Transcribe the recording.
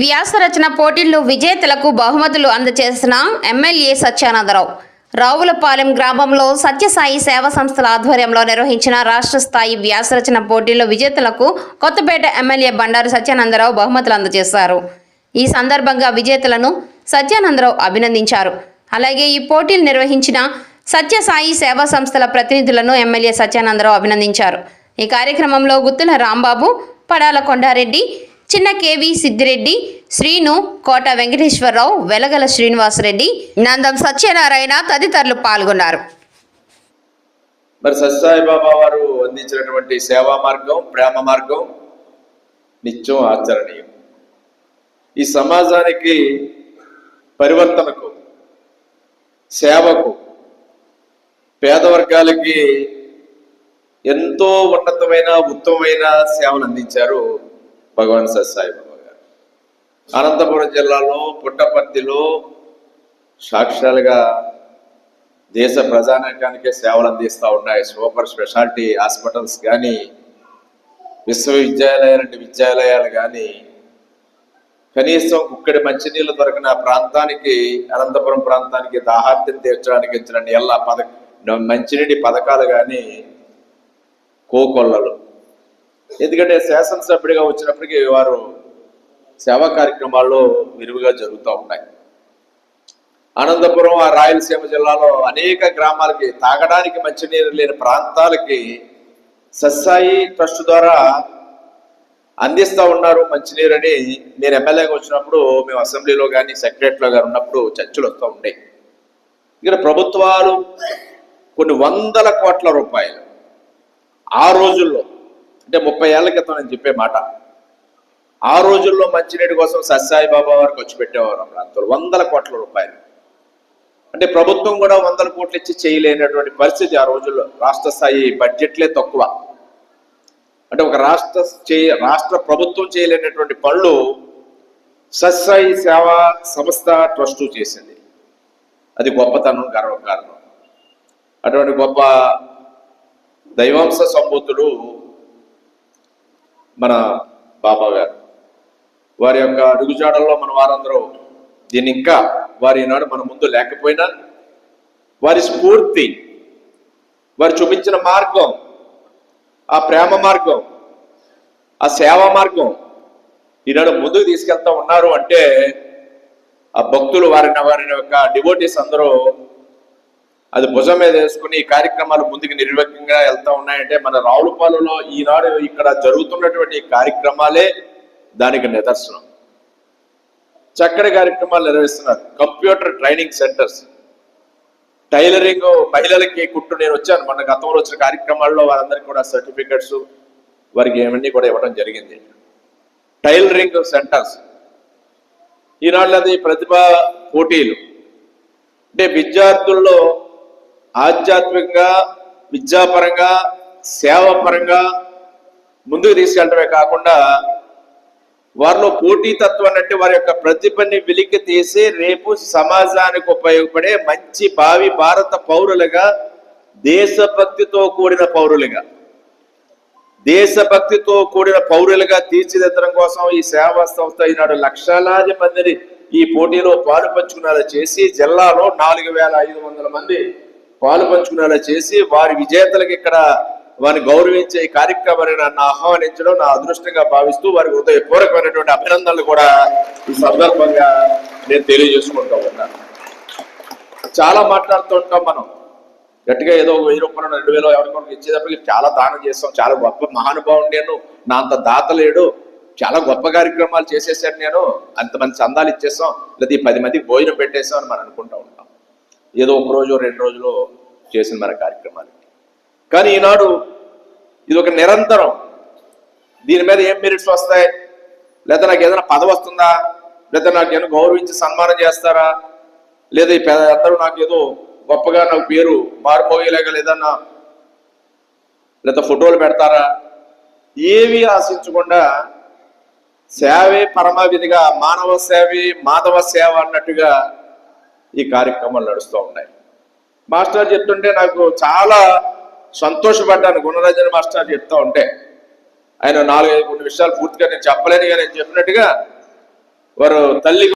వ్యాసరచన పోటీల్లో విజేతలకు బహుమతులు అందజేసిన ఎమ్మెల్యే సత్యానందరావు. రావులపాలెం గ్రామంలో సత్యసాయి సేవా సంస్థల ఆధ్వర్యంలో నిర్వహించిన రాష్ట్ర స్థాయి వ్యాసరచన పోటీల్లో విజేతలకు కొత్తపేట ఎమ్మెల్యే బండారు సత్యానందరావు బహుమతులు అందజేశారు. ఈ సందర్భంగా విజేతలను సత్యానందరావు అభినందించారు. అలాగే ఈ పోటీలు నిర్వహించిన సత్యసాయి సేవా సంస్థల ప్రతినిధులను ఎమ్మెల్యే సత్యానందరావు అభినందించారు. ఈ కార్యక్రమంలో గుత్తుల రాంబాబు పడాల కొండారెడ్డి చిన్న కేవి సిద్దిరెడ్డి శ్రీను కోట వెంకటేశ్వరరావు వెలగల శ్రీనివాసరెడ్డి నందం సత్యనారాయణ తదితరులు పాల్గొన్నారు. మరి సత్యసాయిబాబా వారు అందించినటువంటి సేవా మార్గం ప్రేమ మార్గం నిత్యం ఆచరణీయం. ఈ సమాజానికి పరివర్తనకు సేవకు పేద వర్గాలకి ఎంతో ఉన్నతమైన ఉత్తమమైన సేవలు అందించారు భగవాన్ సత్యసాయి బాబా గారు. అనంతపురం జిల్లాలో పుట్టపర్తిలో సాక్షాలుగా దేశ ప్రజానీకానికే సేవలు అందిస్తూ ఉన్నాయి. సూపర్ స్పెషాలిటీ హాస్పిటల్స్ కానీ విశ్వవిద్యాలయాలంటే విద్యాలయాలు కానీ. కనీసం కుక్కడి మంచినీళ్ళు దొరికిన ప్రాంతానికి అనంతపురం ప్రాంతానికి దాహార్తిని తీర్చడానికి ఇచ్చిన నీళ్ళ పథ మంచినీటి పథకాలు కానీ కోకొల్లలు. ఎందుకంటే శాసనసభ్యుడిగా వచ్చినప్పటికీ వారు సేవా కార్యక్రమాల్లో విరివిగా జరుగుతూ ఉన్నాయి. అనంతపురం ఆ రాయలసీమ జిల్లాలో అనేక గ్రామాలకి తాగడానికి మంచినీరు లేని ప్రాంతాలకి సత్సాయి ట్రస్ట్ ద్వారా అందిస్తూ ఉన్నారు మంచినీరని. నేను ఎమ్మెల్యేగా వచ్చినప్పుడు మేము అసెంబ్లీలో కానీ సెక్రటరీలో కానీ ఉన్నప్పుడు చర్చలు వస్తూ ఉండేవి ఇక్కడ ప్రభుత్వాలు కొన్ని వందల కోట్ల రూపాయలు ఆ రోజుల్లో అంటే ముప్పై ఏళ్ళ క్రితం నేను చెప్పే మాట. ఆ రోజుల్లో మంచినీటి కోసం సత్సాయి బాబా వారు ఖర్చు పెట్టేవారు ఆ ప్రాంతంలో వందల కోట్ల రూపాయలు. అంటే ప్రభుత్వం కూడా వందల కోట్లు ఇచ్చి చేయలేనటువంటి పరిస్థితి ఆ రోజుల్లో రాష్ట్ర స్థాయి బడ్జెట్లే తక్కువ. అంటే ఒక రాష్ట్ర చేయ రాష్ట్ర ప్రభుత్వం చేయలేనటువంటి పనులు సత్సాయి సేవా సంస్థ ట్రస్టు చేసింది. అది గొప్పతనం గర్వకారణం. అటువంటి గొప్ప దైవాంశ సంబూతుడు మన బాబా గారు. వారి యొక్క అడుగుజాడల్లో మన వారందరూ దీన్ని ఇంకా వారి నాడు మన ముందు లేకపోయినా వారి స్ఫూర్తి వారు చూపించిన మార్గం ఆ ప్రేమ మార్గం ఆ సేవా మార్గం ఈనాడు ముందుకు తీసుకెళ్తా ఉన్నారు అంటే ఆ భక్తులు వారిని వారిని యొక్క డివోటీస్ అందరూ అది భుజం మీద వేసుకుని ఈ కార్యక్రమాలు ముందుకు నిర్వహంగా వెళ్తా ఉన్నాయంటే మన రావులపాలెంలో ఈనాడు ఇక్కడ జరుగుతున్నటువంటి కార్యక్రమాలే దానికి నిదర్శనం. చక్కటి కార్యక్రమాలు నిర్వహిస్తున్నారు. Computer training centres. టైలరింగ్ మహిళలకి కుట్టు నేను వచ్చాను. మన గతంలో వచ్చిన కార్యక్రమాల్లో వారందరికీ కూడా సర్టిఫికెట్స్ వారికి ఏమన్నీ కూడా ఇవ్వడం జరిగింది. Tailoring centres. ఈనాడు అది ప్రతిభ పోటీలు. అంటే విద్యార్థుల్లో ఆధ్యాత్మికంగా విద్యాపరంగా సేవాపరంగా ముందుకు తీసుకెళ్ళడమే కాకుండా వారిలో పోటీతత్వం అంటే వారి యొక్క ప్రతిభని వెలికి తీసి రేపు సమాజానికి ఉపయోగపడే మంచి భావి భారత పౌరులుగా దేశభక్తితో కూడిన పౌరులుగా. దేశభక్తితో కూడిన పౌరులుగా తీర్చిదిద్దడం కోసం ఈ సేవా సంస్థ ఈనాడు లక్షలాది మందిని ఈ పోటీలో పాలుపంచుకునేలా చేసి జిల్లాలో నాలుగు వేల ఐదు వందల మంది పాలు పంచుకునేలా చేసి వారి విజేతలకు ఇక్కడ వారిని గౌరవించే ఈ కార్యక్రమాన్ని నన్ను ఆహ్వానించడం నా అదృష్టంగా భావిస్తూ వారికి హృదయపూర్వకమైనటువంటి అభినందనలు కూడా ఈ సందర్భంగా నేను తెలియజేసుకుంటూ ఉన్నాను చాలా మాట్లాడుతూ ఉంటాం మనం. గట్టిగా ఏదో వెయ్యి రూపాయలు రెండు వేలు ఎవరికొకరికి ఇచ్చేటప్పటికి చాలా దానం చేస్తాం. చాలా గొప్ప మహానుభావుడు నేను. నా అంత దాత లేడు. చాలా గొప్ప కార్యక్రమాలు చేసేసాను నేను. అంతమంది చందాలు ఇచ్చేసాం లేదా ఈ పది మందికి భోజనం పెట్టేస్తాం అని మనం అనుకుంటా ఉంటాం. ఏదో ఒక రోజు రెండు రోజులు చేసిన మన కార్యక్రమాలు. కానీ ఈనాడు ఇది ఒక నిరంతరం. దీని మీద ఏం మెరిట్స్ వస్తాయి? లేదా నాకు ఏదైనా పదవి వస్తుందా? లేదా నాకు ఏమైనా గౌరవించి సన్మానం చేస్తారా? లేదా ఈ పెద్ద అందరూ నాకు ఏదో గొప్పగా నాకు పేరు మారిపోయేలాగా లేదన్నా లేదా ఫోటోలు పెడతారా? ఏవి ఆశించకుండా సేవే పరమావిధిగా మానవ సేవే మాధవ సేవ అన్నట్టుగా ఈ కార్యక్రమాలు నడుస్తూ ఉన్నాయి. మాస్టర్ చెప్తుంటే నాకు చాలా సంతోషపడ్డాను. గుణరాజన్ మాస్టర్ చెప్తా ఉంటే. ఆయన నాలుగైదు కొన్ని విషయాలు పూర్తిగా నేను చెప్పలేను కానీ నేను చెప్పినట్టుగా వారు తల్లి